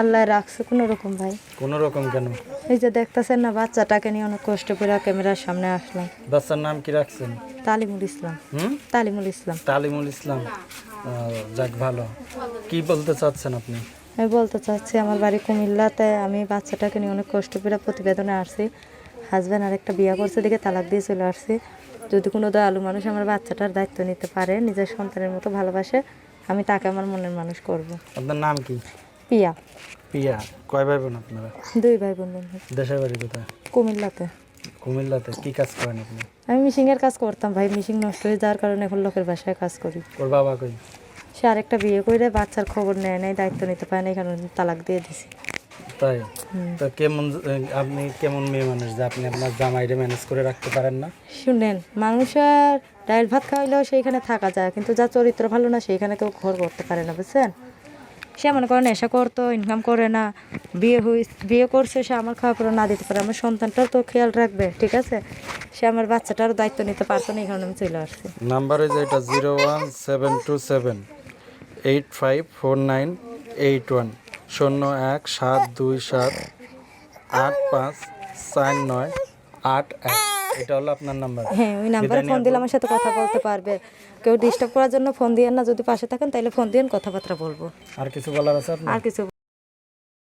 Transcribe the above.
আল্লাহ রাখছে কোনো রকম ভাই। কোনো রকম কেন? এই যে দেখতেছেন না বাচ্চাটাকে নিয়ে অনেক কষ্ট করে ক্যামেরার সামনে আসলাম। বাচ্চার নাম কি রাখছেন? তালিমুল ইসলাম। হুম? তালিমুল ইসলাম। তালিমুল ইসলাম। যাক ভালো। কি বলতে চাচ্ছেন আপনি? আমি বলতে চাচ্ছি আমার বাড়ি কুমিল্লাতে আমি বাচ্চাটাকে নিয়ে অনেক কষ্ট করে প্রতিবেদনে আসছি। হাজব্যান্ড আরেকটা বিয়ে করছে দেখে তালাক দিয়ে চলে আসছি। যদি কোনো দয়ালু মানুষ আমার বাচ্চাটার দায়িত্ব নিতে পারে নিজের সন্তানের মতো ভালোবাসে আমি তাকে আমার মনের মানুষ করব। আপনার নাম কি? পিয়া। পিয়া। কয় ভাই বোন আপনারা? দুই ভাই বোন দেশের বাড়ি কোথায়? কুমিল্লাতে। কুমিল্লাতে কি কাজ করেন আপনি? আমি মিশিং এর কাজ করতাম ভাই মিশিং নষ্ট হয়ে যাওয়ার কারণে এখন লোকের বাসায় কাজ করি। ওর বাবা কই? সে আরেকটা বিয়ে করে বাচ্চার খবর নেয় নেই দায়িত্ব নিতে পারে না এই কারণে তালাক দিয়ে দিছি। তাই? তো কেমন আপনি কেমন মেয়ে মানুষ যে আপনি আপনার জামাইরে ম্যানেজ করে রাখতে পারেন না? শুনেন মানুষের ডাইল ভাত খাওয়াইলেও সেইখানে থাকা যায় কিন্তু যা চরিত্র ভালো না সেইখানে কেউ ঘর করতে পারে না বুঝছেন? সে মনে করেন নেশা করতো ইনকাম করে না, বিয়ে হই বিয়ে করছে, সে আমার খাওয়া পড়া না দিতে পারে। আমার সন্তানটাও তো খেয়াল রাখবে, ঠিক আছে? সে আমার বাচ্চাটারও দায়িত্ব নিতে পারতো না, এই কারণে আমি চলে আসছি। নাম্বার হচ্ছে এটা zero one seven two seven, eight five four nine eight one, শূন্য এক সাত দুই সাত, আট পাঁচ, চার নয়, আট এক। এটা হলো আপনার নাম্বার। হ্যাঁ ওই নাম্বারে ফোন দিলে আমার সাথে কথা বলতে পারবে। কেউ ডিস্টার্ব করার জন্য ফোন দিয়েন না যদি পাশে থাকেন তাহলে ফোন দিয়েন কথাবার্তা বলব। আর কিছু বলার আছে আপনার? আর কিছু